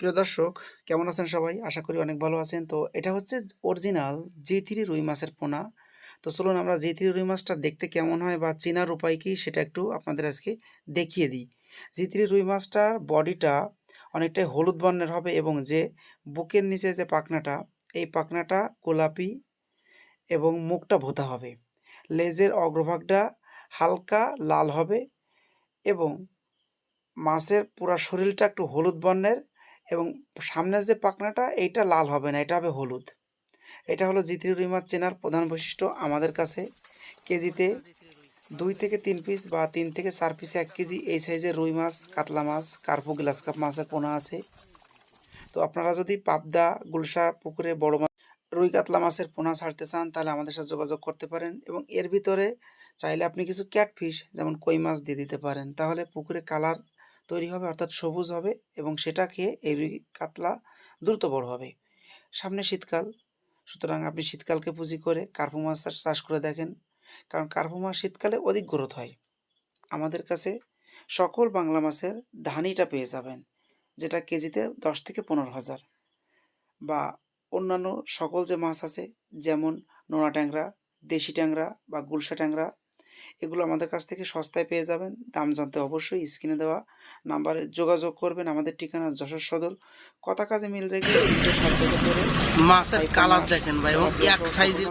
প্রিয় দর্শক, কেমন আছেন সবাই? আশা করি অনেক ভালো আছেন। তো এটা হচ্ছে অরিজিনাল জি থ্রি রুই মাছের পোনা। তো চলুন আমরা জি থ্রি রুই মাছটা দেখতে কেমন হয় বা চেনার উপায় কী সেটা একটু আপনাদের আজকে দেখিয়ে দিই। জি থ্রি রুই মাছটার বডিটা অনেকটাই হলুদ বর্ণের হবে এবং যে বুকের নিচে যে পাখনাটা, এই পাখনাটা গোলাপি এবং মুখটা ভোতা হবে। লেজের অগ্রভাগটা হালকা লাল হবে এবং মাছের পুরা শরীরটা একটু হলুদ বর্ণের এবং সামনের যে পাখনাটা, এইটা লাল হবে না, এটা হবে হলুদ। এটা হলো জিত্রি রুই মাছ চেনার প্রধান বৈশিষ্ট্য আমাদের কাছে। কেজিতে দুই থেকে তিন পিস বা তিন থেকে চার পিস এক কেজি এই সাইজের রুই মাছ, কাতলা মাছ, কার্পু গ্লাস কাপ মাছের পোনা আছে। তো আপনারা যদি পাবদা, গুলশা পুকুরে বড় মাছ রুই কাতলা মাছের পোনা ছাড়তে চান, তাহলে আমাদের সাথে যোগাযোগ করতে পারেন এবং এর ভিতরে চাইলে আপনি কিছু ক্যাটফিশ যেমন কই মাছ দিয়ে দিতে পারেন। তাহলে পুকুরে কালার তৈরি হবে, অর্থাৎ সবুজ হবে এবং সেটা খেয়ে এই রুই কাতলা দ্রুত বড় হবে। সামনে শীতকাল, সুতরাং আপনি শীতকালকে পুঁজি করে কার্পু মাছ চাষ- করে দেখেন, কারণ কার্পু মাছ শীতকালে অধিক গ্রোথ হয়। আমাদের কাছে সকল বাংলা মাছের ধানিটা পেয়ে যাবেন, যেটা কেজিতে দশ থেকে পনেরো হাজার। বা অন্যান্য সকল যে মাছ আছে, যেমন নোনা ট্যাংরা, দেশি ট্যাংরা বা গুলশা ট্যাংরা এগুলো আমাদের কাছ থেকে সস্তায় পেয়ে যাবেন। দাম জানতে অবশ্যই স্ক্রিনে দেওয়া নাম্বারে যোগাযোগ করবেন আমাদের ঠিকানা যশোর সদর। কথা কাজে মিল রেখে মাছের কালার দেখেন ভাই এবং এক সাইজের